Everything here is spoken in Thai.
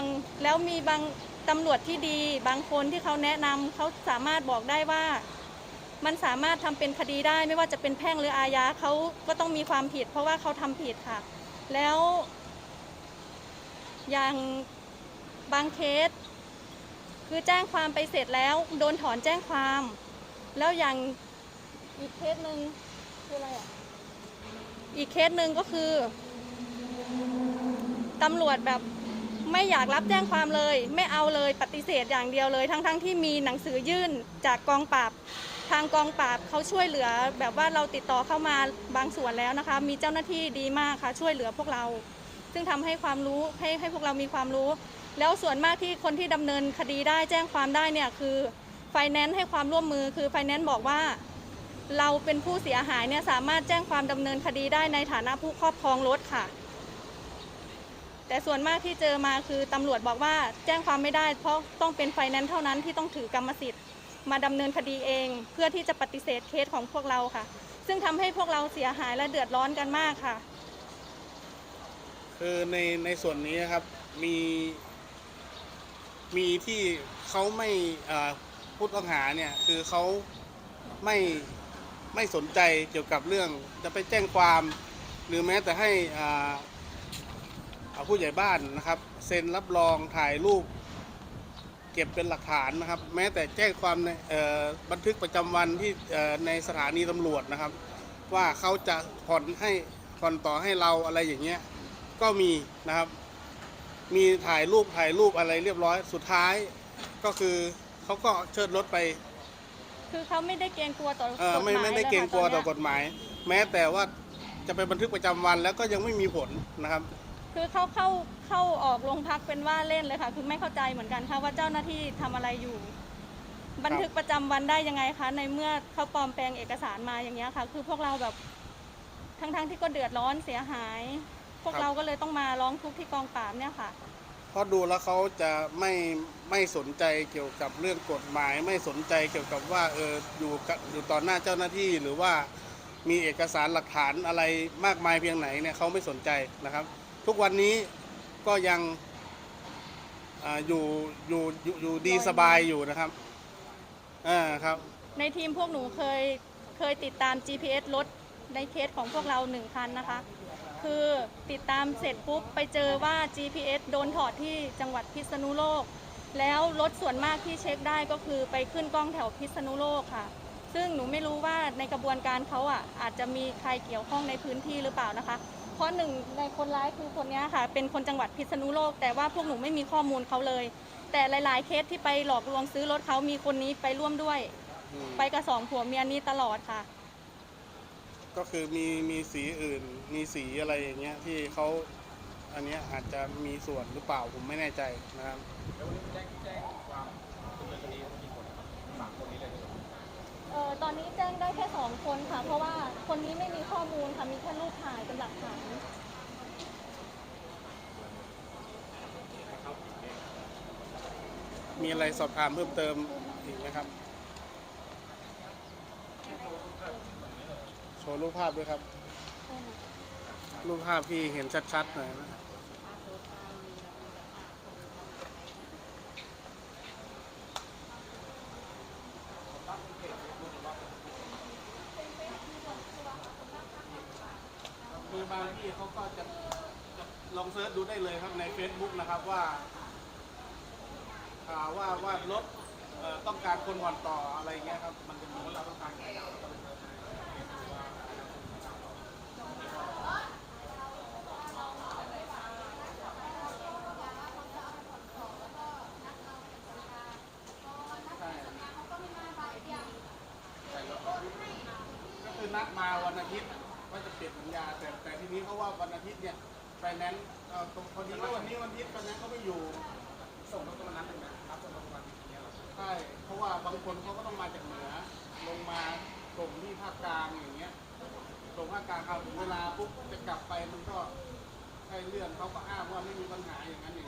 งแล้วมีบางตำรวจที่ดี บางคนที่เขาแนะนำเขาสามารถบอกได้ว่า มันสามารถทำเป็นคดีได้ไม่ว่าจะเป็นแพ่งหรืออาญาเขาก็ต้องมีความผิด เพราะว่าเขาทำผิดค่ะ แล้วอย่างบางเคส คือแจ้งความไปเสร็จแล้ว โดนถอนแจ้งความ แล้วอย่างอีกเคสหนึ่งคืออะไรอะอีกเคสหนึ่งก็คือตำรวจแบบ ไม่อยากรับแจ้งความเลย ไม่เอาเลยปฏิเสธอย่างเดียวเลย ทั้งๆทที่มีหนังสือยื่นจากกองปราบ ทางกองปราบเขาช่วยเหลือ แบบว่าเราติดต่อเข้ามาบางส่วนแล้วนะคะ มีเจ้าหน้าที่ดีมากค่ะ ช่วยเหลือพวกเรา ซึ่งทำให้ความรู้ให้ให้พวกเรามีความรู้ แล้วส่วนมากที่คนที่ดำเนินคดีได้แจ้งความได้เนี่ยคือไฟแนนซ์ให้ความร่วมมือคือไฟแนนซ์บอกว่าเราเป็นผู้เสียหายเนี่ยสามารถแจ้งความดำเนินคดีได้ในฐานะผู้ครอบครองรถค่ะ แต่ส่วนมากที่เจอมาคือตำรวจบอกว่าแจ้งความไม่ได้ เพราะต้องเป็นไฟแนนซ์เท่านั้นที่ต้องถือกรรมสิทธิ์ มาดำเนินคดีเอง เพื่อที่จะปฏิเสธเคสของพวกเราค่ะ ซึ่งทำให้พวกเราเสียหายและเดือดร้อนกันมากค่ะ คือในในส่วนนี้นะครับมีมีที่เขาไม่เอ่อผู้ต้องหาเนี่ยคือเขาไม่ไม่สนใจเกี่ยวกับเรื่องจะไปแจ้งความ หรือแม้แต่ให้อ่า ผู้ใหญ่บ้านนะครับเซ็นรับรองถ่ายรูป เก็บเป็นหลักฐานนะครับ แม้แต่แจ้งความในเอ่อบันทึกประจำวันที่เอ่อในสถานีตำรวจนะครับ ว่าเขาจะผ่อนให้ผ่อนต่อให้เราอะไรอย่างเงี้ยก็มีนะครับ มีถ่ายรูปถ่ายรูปอะไรเรียบร้อยสุดท้ายก็คือเขาก็เชิดรถไป คือเขาไม่ได้เกรงกลัวต่อกฎหเออมายไม่ไม่ได้เกรงกลัวต่อกฎหมายหมายแม้แต่ว่าจะไปบันทึกประจำวันแล้วก็ยังไม่มีผลนะครับ คือเขาเข้าเข้าออกโรงพักเป็นว่าเล่นเลยค่ะ คือไม่เข้าใจเหมือนกันค่ะว่าเจ้าหน้าที่ทำอะไรอยู่ บันทึกประจำวันได้ยังไงคะในเมื่อเขาปลอมแปลงเอกสารมาอย่างเงี้ยค่ะ คือพวกเราแบบทั้งๆที่ก็เดือดร้อนเสียหาย พวกครับ เราก็เลยต้องมาร้องทุกข์ที่กองปราบเนี่ยค่ะ เพราะดูแล้วเขาจะไม่ไม่สนใจเกี่ยวกับเรื่องกฎหมาย ไม่สนใจเกี่ยวกับว่าเอออยู่กับอยู่ต่อหน้าเจ้าหน้าที่หรือว่ามีเอกสารหลักฐานอะไรมากมายเพียงไหนเนี่ยเขาไม่สนใจนะครับ ทุกวันนี้ก็ยังอาอยู่อยู่อยู่อยู่ดีสบายอยู่นะครับอ่าครับ ในทีมพวกหนูเคยเคยติดตาม GPS รถในเคสของพวกเราหนึ่งคันนะคะ คือติดตามเสร็จปุ๊บไปเจอว่า GPS โดนถอดที่จังหวัดพิษณุโลก แล้วรถส่วนมากที่เช็คได้ก็คือไปขึ้นกล้องแถวพิษณุโลกค่ะ ซึ่งหนูไม่รู้ว่าในกระบวนการเขาอะอาจจะมีใครเกี่ยวข้องในพื้นที่หรือเปล่านะคะ เพราะหนึ่งในคนร้ายคือคนเนี้ยค่ะ เป็นคนจังหวัดพิษณุโลก แต่ว่าพวกหนูไม่มีข้อมูลเขาเลย แต่หลายๆ เคสที่ไปหลอกลวงซื้อรถเขามีคนนี้ไปร่วมด้วยอืมไปกับสองผัวเมียนี้ตลอดค่ะ ก็คือมีมีสีอื่น มีสีอะไรอย่างเงี้ยที่เขาอันเนี้ยอาจจะมีส่วนหรือเปล่าผมไม่แน่ใจนะครับเออตอนนี้แจ้งได้แค่สองคนค่ะ เพราะว่า คนนี้ไม่มีข้อมูลค่ะ มีแค่รูปถ่ายเป็นหลักฐานมีอะไรสอบถามเพิ่มเติมอีกไหมครับ โชว์รูปภาพด้วยครับ รูปภาพที่เห็นชัดๆหน่อยนะ บางที่เขาก็จะจะลองเซิร์ชดูได้เลยครับใน Facebook นะครับว่าอ่าว่าว่ารถเอ่อต้องการคนผ่อนต่ออะไรเงี้ยครับ มันจะมีเราต้องการใครเราก็เลยเซิร์ชใช่ก็คือนัดมาวันอาทิตย์ ว่าจะเปลี่ยนสัญญาแต่แต่ทีนี้เขาว่าวันอาทิตย์เนี่ยไฟแนนซ์เอ่อพอดีว่าวันนี้วันอาทิตย์ไฟแนนซ์เขาไม่อยู่ส่งรถตัวนั้นหนึ่งนะรับส่งรถตัวนั้นอย่างเงี้ยหรอใช่เพราะว่าบางคนเขาก็ต้องมาจากเหนือ ลงมาส่งที่ภาคกลางอย่างเงี้ยส่งภาคกลางเขาถึงเวลาปุ๊บจะกลับไปมันก็ใช่เรื่องเขาก็อ้างว่าไม่มีปัญหาอย่างนั้นอย่างนี้